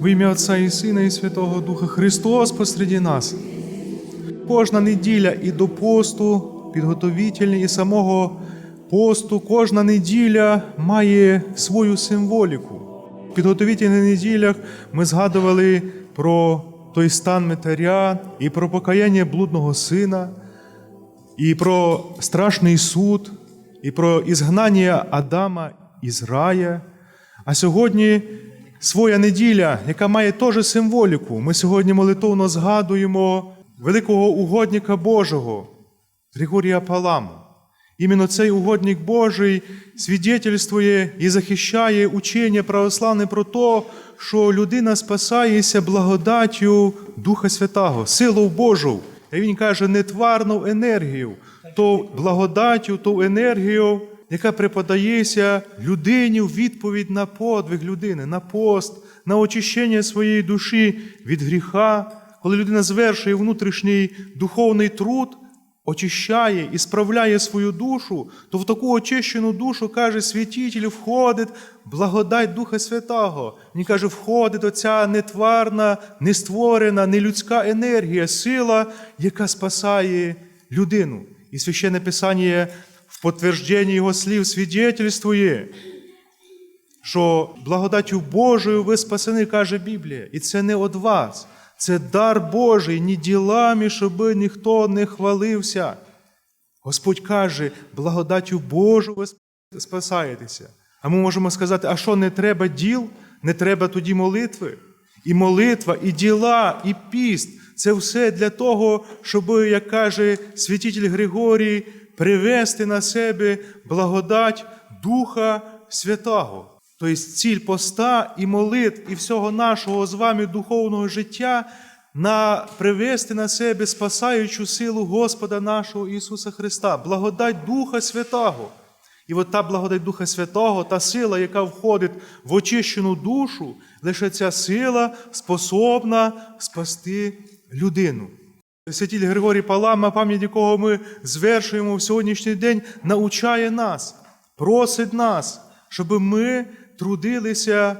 В ім'я Отця і Сина, і Святого Духа Христос посереді нас. Кожна неділя і до посту, підготовительні, і самого посту, кожна неділя має свою символіку. В підготовительних неділях ми згадували про той стан метаря і про покаяння блудного сина, і про страшний суд, і про ізгнання Адама із рая. А сьогодні своя неділя, яка має теж символіку. Ми сьогодні молитовно згадуємо великого угодника Божого Григорія Паламу. Іменно цей угодник Божий свідетельствує і захищає учення православне про те, що людина спасається благодаттю Духа Святого, силою Божою. І він каже, не тварну енергію, то благодаттю, ту енергію, яка припадається людині в відповідь на подвиг людини, на пост, на очищення своєї душі від гріха, коли людина звершує внутрішній духовний труд, очищає і справляє свою душу, то в таку очищену душу, каже, святитель, входить благодать Духа Святого. Він каже, входить оця нетварна, нестворена, нелюдська енергія, сила, яка спасає людину. І священне Писання в підтвердженні його слів свідетельствує, що благодаттю Божою ви спасені, каже Біблія, і це не від вас. Це дар Божий, ні ділами, щоб ніхто не хвалився. Господь каже, благодаттю Божу ви спасаєтеся. А ми можемо сказати, а що не треба діл, не треба тоді молитви? І молитва, і діла, і піст це все для того, щоб, як каже святитель Григорій, привести на себе благодать Духа Святого. Тобто ціль поста і молитв, і всього нашого з вами духовного життя на привести на себе спасаючу силу Господа нашого Ісуса Христа, благодать Духа Святого. І от та благодать Духа Святого, та сила, яка входить в очищену душу, лише ця сила способна спасти людину. Святіль Григорій Палама, пам'ять якого ми звершуємо в сьогоднішній день, научає нас, просить нас, щоб ми трудилися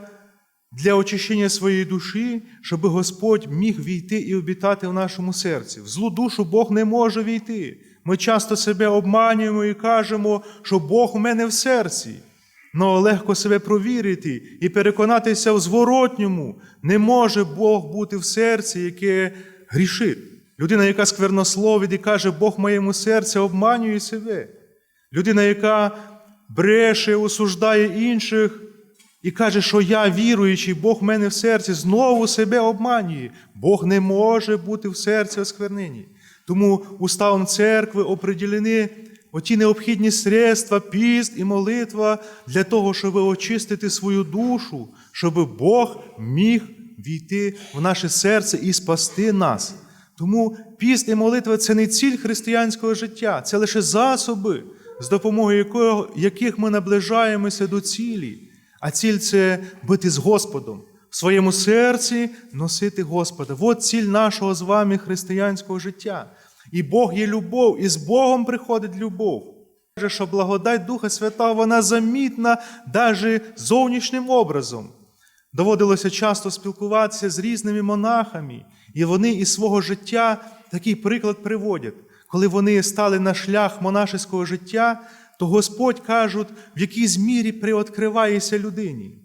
для очищення своєї душі, щоб Господь міг війти і обітати в нашому серці. В злу душу Бог не може війти. Ми часто себе обманюємо і кажемо, що Бог у мене в серці. Но легко себе провірити і переконатися в зворотньому. Не може Бог бути в серці, яке грішить. Людина, яка сквернословить і каже, Бог моєму серці, обманює себе. Людина, яка бреше, осуждає інших і каже, що я віруючий, Бог в мене в серці, знову себе обманює. Бог не може бути в серці осквернені. Тому уставом церкви оприділені оті необхідні средства, піст і молитва для того, щоб очистити свою душу, щоб Бог міг війти в наше серце і спасти нас. Тому піст і молитва це не ціль християнського життя, це лише засоби, з допомогою якого, яких ми наближаємося до цілі. А ціль це бути з Господом, в своєму серці носити Господа. От ціль нашого з вами християнського життя. І Бог є любов, і з Богом приходить любов. Що благодать Духа Святого, вона замітна навіть зовнішнім образом. Доводилося часто спілкуватися з різними монахами, і вони із свого життя такий приклад приводять. Коли вони стали на шлях монашеського життя, то Господь кажуть, в якійсь мірі приоткривається людині.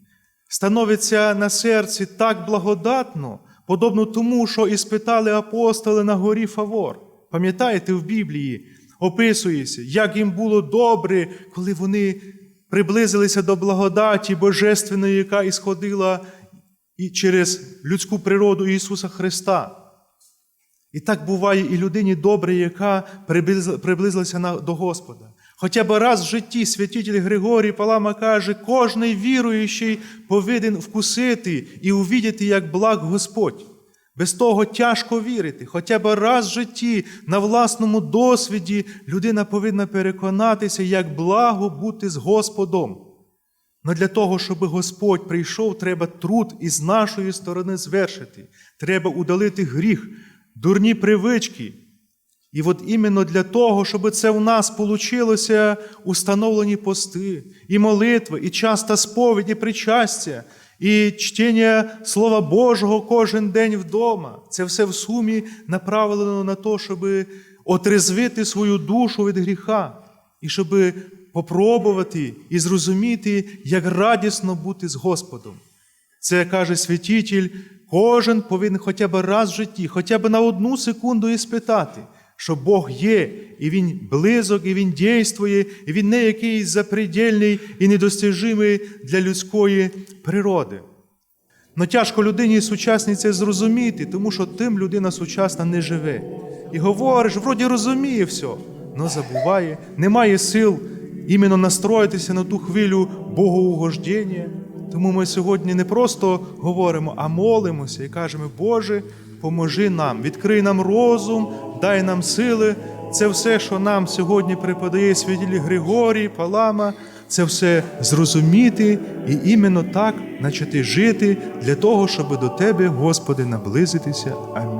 Становиться на серці так благодатно, подобно тому, що і спитали апостоли на горі Фавор. Пам'ятаєте, в Біблії описується, як їм було добре, коли вони приблизилися до благодаті Божественної, яка ісходила і через людську природу Ісуса Христа. І так буває і людині добре, яка приблизилася до Господа. Хоча б раз в житті святитель Григорій Палама каже, кожний віруючий повинен вкусити і увідіти, як благ Господь. Без того тяжко вірити. Хоча б раз в житті на власному досвіді людина повинна переконатися, як благо бути з Господом. Но для того, щоб Господь прийшов, треба труд із нашої сторони звершити. Треба удалити гріх, дурні привички. І от іменно для того, щоб це в нас получилося установлені пости, і молитви, і часто сповідь, і причастя, і чтення Слова Божого кожен день вдома. Це все в сумі направлено на те, щоб отрезвити свою душу від гріха, і щоб попробувати і зрозуміти, як радісно бути з Господом. Це каже святитель, кожен повинен хоча б раз в житті, хоча б на одну секунду і спитати, що Бог є, і Він близок, і Він дійствує, і Він не якийсь запредельний і недостижимий для людської природи. Но тяжко людині сучасній це зрозуміти, тому що тим людина сучасна не живе. І говориш, вроді розуміє все, але забуває, немає сил іменно настроїтися на ту хвилю богоугождення. Тому ми сьогодні не просто говоримо, а молимося і кажемо, Боже, поможи нам, відкрий нам розум, дай нам сили. Це все, що нам сьогодні преподає святілі Григорій, Палама, це все зрозуміти і іменно так почати жити для того, щоб до Тебе, Господи, наблизитися. Амінь.